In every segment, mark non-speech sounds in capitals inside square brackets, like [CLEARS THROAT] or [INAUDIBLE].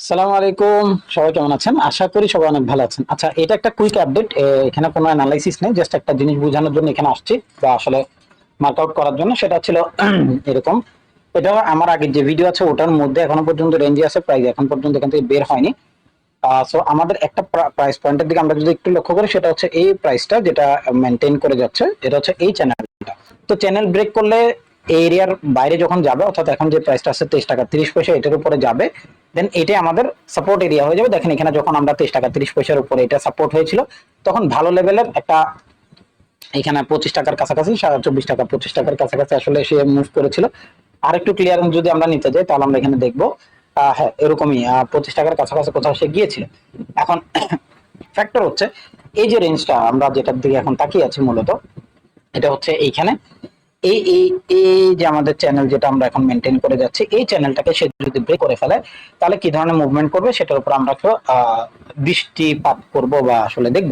সালাম আলাইকুম। সবাই কেমন আছেন? আশা করি সবাই অনেক ভালো আছেন। আচ্ছা এটা একটা কুইক আপডেট এখানে কোনো অ্যানালাইসিস নেই জাস্ট একটা জিনিস বোঝানোর জন্য এখানে আসছি, বা আসলে মার্কআউট করার জন্য। সেটা ছিল [CLEARS THROAT] এরকম, এটা আমার আগের যে ভিডিও আছে, ওটার মধ্যে এখনও পর্যন্ত রেঞ্জে আছে প্রাইস এখন পর্যন্ত এখান থেকে বের হয়নি। সো আমাদের একটা প্রাইস পয়েন্টের দিকে আমরা যদি একটু লক্ষ্য করি, সেটা হচ্ছে এই প্রাইসটা যেটা মেনটেন করে যাচ্ছে, এটা হচ্ছে এই চ্যানেলটা তো চ্যানেল ব্রেক করলে এই এরিয়ার বাইরে যখন যাবে, অর্থাৎ এখন যে প্রাইসটা আছে তেইশ টাকা তিরিশ পয়সা, এটার উপরে যাবে দেন এটাই আমাদের সাপোর্ট এরিয়া হয়ে যাবে। দেখেন এখানে যখন আমরা তেইশ টাকা তিরিশ পয়সার উপরে এটা সাপোর্ট হয়েছিল, তখন ভালো লেভেলের একটা এখানে পঁচিশ টাকার কাছাকাছি, সাড়ে চব্বিশ টাকা, পঁচিশ টাকার কাছাকাছি আসলে সে মুভ করেছিল। আর একটু ক্লিয়ারেন্স যদি আমরা নিতে যাই, তাহলে আমরা এখানে দেখব হ্যাঁ এরকমই পঁচিশ টাকার কাছাকাছি কোথাও সে গিয়েছিল। এখন ফ্যাক্টর হচ্ছে, এই যে রেঞ্জটা আমরা যেটার দিকে এখন তাকিয়ে আছি মূলত, এটা হচ্ছে এইখানে। এই এই এই যে আমাদের চ্যানেল যেটা আমরা এখন মেনটেন করে যাচ্ছি, এই চ্যানেলটাকে সে যদি ব্রেক করে ফেলে, তাহলে কি ধরনের মুভমেন্ট করবে সেটার উপর আমরা একটু দৃষ্টিপাত করব বা আসলে দেখব।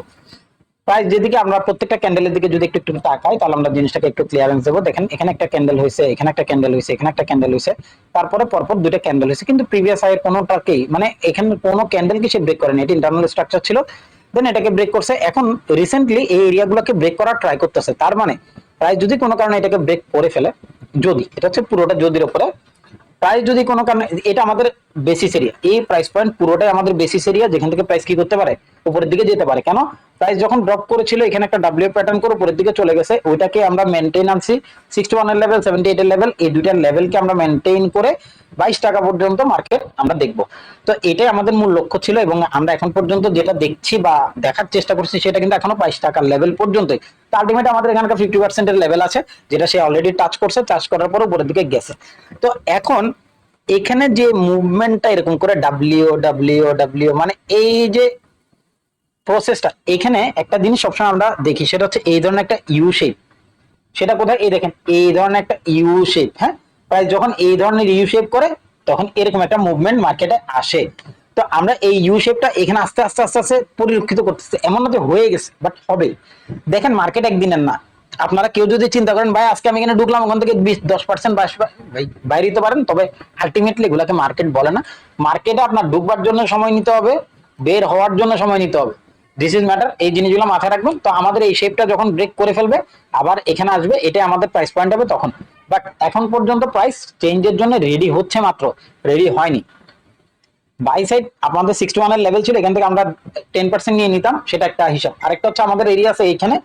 প্রায় যেদিকে আমরা প্রত্যেকটা ক্যান্ডেলের দিকে যদি একটু একটু তাকাই, তাহলে আমরা জিনিসটাকে একটু ক্লিয়ারেন্স দেবো। দেখেন, এখানে একটা ক্যান্ডেল হয়েছে, এখানে একটা ক্যান্ডেল হয়েছে, এখানে একটা ক্যান্ডেল হয়েছে। তারপরে পরপর দুইটা ক্যান্ডেল হয়েছে। কিন্তু প্রিভিয়াস হাইয়ের কোনোটাকেই মানে এখানে কোনো ক্যান্ডেল কি সে ব্রেক করেনি, এটা ইন্টারনাল স্ট্রাকচার ছিল। দেন এটাকে ব্রেক করছে। এখন রিসেন্টলি এই এরিয়াগুলোকে ব্রেক করার ট্রাই করতেছে। তার মানে প্রায় যদি কোনো কারণে এটাকে ব্রেক করে ফেলে, যদি, এটা হচ্ছে পুরোটা যদির ওপরে প্রাইস যদি কোনো কারণে, এটা আমাদের বেসিস এরিয়া এই প্রাইস পয়েন্ট পুরোটাই আমাদের বেসিস এরিয়া যেখান থেকে প্রাইস কি করতে পারে, উপরের দিকে যেতে পারে। কেন? প্রাইস যখন ড্রপ করেছিল, এখানে একটা ডাব্লিউ প্যাটার্ন করে উপরের দিকে চলে গেছে। ওইটাকে আমরা মেনটেন আনছি। সিক্সটি ওয়ানের লেভেল সেভেন্টি এইট এর লেভেল এই দুইটার লেভেলকে আমরা মেনটেন করে বাইশ টাকা পর্যন্ত মার্কেট আমরা দেখব। তো এটাই আমাদের মূল লক্ষ্য ছিল এবং আমরা এখন পর্যন্ত যেটা দেখছি বা দেখার চেষ্টা করছি, সেটা কিন্তু এখনও বাইশ টাকার লেভেল পর্যন্তই। তো আলটিমেট আমাদের এখানকার ফিফটি পার্সেন্টের লেভেল আছে, যেটা সে অলরেডি টাচ করছে টাচ করার পর উপরের দিকে গেছে। তো এখন এখানে যে মুভমেন্টটা এরকম করে ডাব্লিউ ডাব্লিউ ডাব্লিউ মানে এই যে প্রসেসটা এখানে একটা জিনিস সবসময় আমরা দেখি, সেটা হচ্ছে এই ধরনের একটা ইউ শেপ সেটা কোথায়? এই দেখেন, এই ধরনের একটা ইউ শেপ হ্যাঁ? প্রায় যখন এই ধরনের ইউ শেপ করে, তখন এরকম একটা মুভমেন্ট মার্কেটে আসে। তো আমরা এই ইউ শেপটা এখানে আস্তে আস্তে আস্তে আস্তে পরিলক্ষিত করতেছি। এমন না যে হয়ে গেছে বাট হবে। দেখেন মার্কেট একদিনের না। আপনারা কেউ যদি চিন্তা করেন, ভাই, আজকে আমি এখানে ঢুকলাম, ওখান থেকে বিশ, দশ পার্সেন্ট বাইরে দিতে পারেন, তবে আলটিমেটলি এগুলাকে মার্কেট বলে না। মার্কেটে আপনার ঢুকবার জন্য সময় নিতে হবে, বের হওয়ার জন্য সময় নিতে হবে। দিস ইজ ম্যাটার এই জিনিসগুলো মাথায় রাখবেন। তো আমাদের এই শেপটা যখন ব্রেক করে ফেলবে, আবার এখানে আসবে এটা আমাদের প্রাইস পয়েন্ট হবে তখন। বাট এখন পর্যন্ত প্রাইস চেঞ্জের জন্য রেডি হচ্ছে মাত্র রেডি হয়নি। বাই সাইড আপনাদের সিক্সটি ওয়ানের লেভেল ছিল, এখান থেকে আমরা টেন পার্সেন্ট নিয়ে নিতাম, সেটা একটা হিসাব। আরেকটা হচ্ছে আমাদের এরিয়া আছে এইখানে,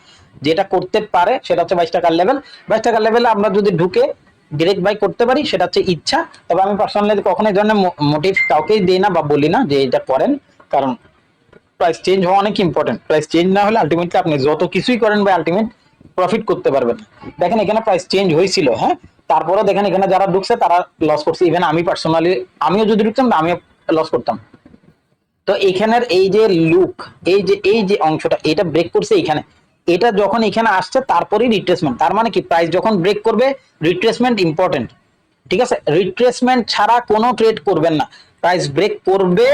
যেটা করতে পারে, সেটা হচ্ছে বাইশ টাকার লেভেল বাইশ টাকার লেভেলে আমরা যদি ঢুকে ডিরেক্ট বাই করতে পারি, সেটা হচ্ছে ইচ্ছা। তবে আমি পার্সোনালি কখনো এই ধরনের মোটিভ কাউকেই দিই না বা বলি না যে এটা করেন, কারণ প্রাইস চেঞ্জ হওয়া অনেক ইম্পর্টেন্ট প্রাইস চেঞ্জ না হলে আলটিমেটলি আপনি যত কিছুই করেন বা আলটিমেট প্রফিট করতে পারবেন। দেখেন এখানে প্রাইস চেঞ্জ হয়েছিল হ্যাঁ? তারপরে দেখেন এখানে যারা ঢুকছে, তারা লস করছে। ইভেন আমি পার্সোনালি আমিও যদি ঢুকতাম, আমিও লস করতাম। তো এখানের এই যে লুক এই যে এই যে অংশটা, এটা ব্রেক করছে এখানে। এটা যখন এখানে আসছে, তারপরেই রিট্রেসমেন্ট তার মানে কি? প্রাইস যখন ব্রেক করবে রিট্রেসমেন্ট ইম্পর্টেন্ট ঠিক আছে? রিট্রেসমেন্ট ছাড়া কোনো ট্রেড করবেন না। প্রাইস ব্রেক করবে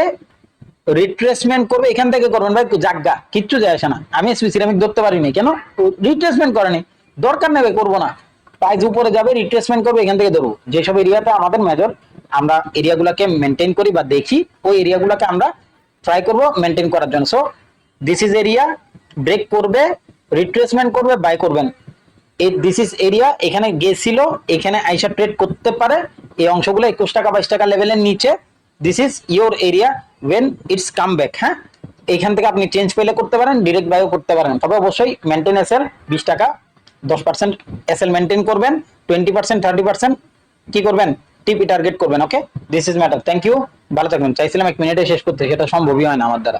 রিট্রেসমেন্ট করবে, এখান থেকে করবেন। ভাই জাগা কিচ্ছু যায় আসে না। আমি এসপি সিরামিক ধরতে পারিনি। কেন? রিট্রেসমেন্ট করেনি। দরকার নেবে করব না। প্রাইস উপরে যাবে রিট্রেসমেন্ট করবে, এখান থেকে ধরবো। যেসব এরিয়াতে আমাদের মেজর আমরা এরিয়াগুলোকে মেনটেন করি বা দেখি, ওই এরিয়াগুলোকে আমরা ট্রাই করব মেনটেন করার জন্য। So this is area break করবে রিট্রেসমেন্ট করবে বাই করবেন এই দিস ইজ এরিয়া এখানে গেছিল, এখানে আইসা ট্রেড করতে পারে, এই অংশগুলো একুশ টাকা, বাইশ টাকা লেভেলের নিচে। This is your area when it's come back হ্যাঁ? এখান থেকে আপনি চেঞ্জ পেলে করতে পারেন ডিরেক্ট বাইও করতে পারেন। তবে অবশ্যই মেনটেন্যান্সের বিশ টাকা, দশ পার্সেন্ট এস এল মেনটেন করবেন টোয়েন্টি পার্সেন্ট থার্টি পার্সেন্ট কি করবেন? টিপি টার্গেট করবেন okay this is matter thank you ভালো থাকবেন। চাইছিলাম এক মিনিটে শেষ করতে, সেটা সম্ভবই হয় না আমার দ্বারা।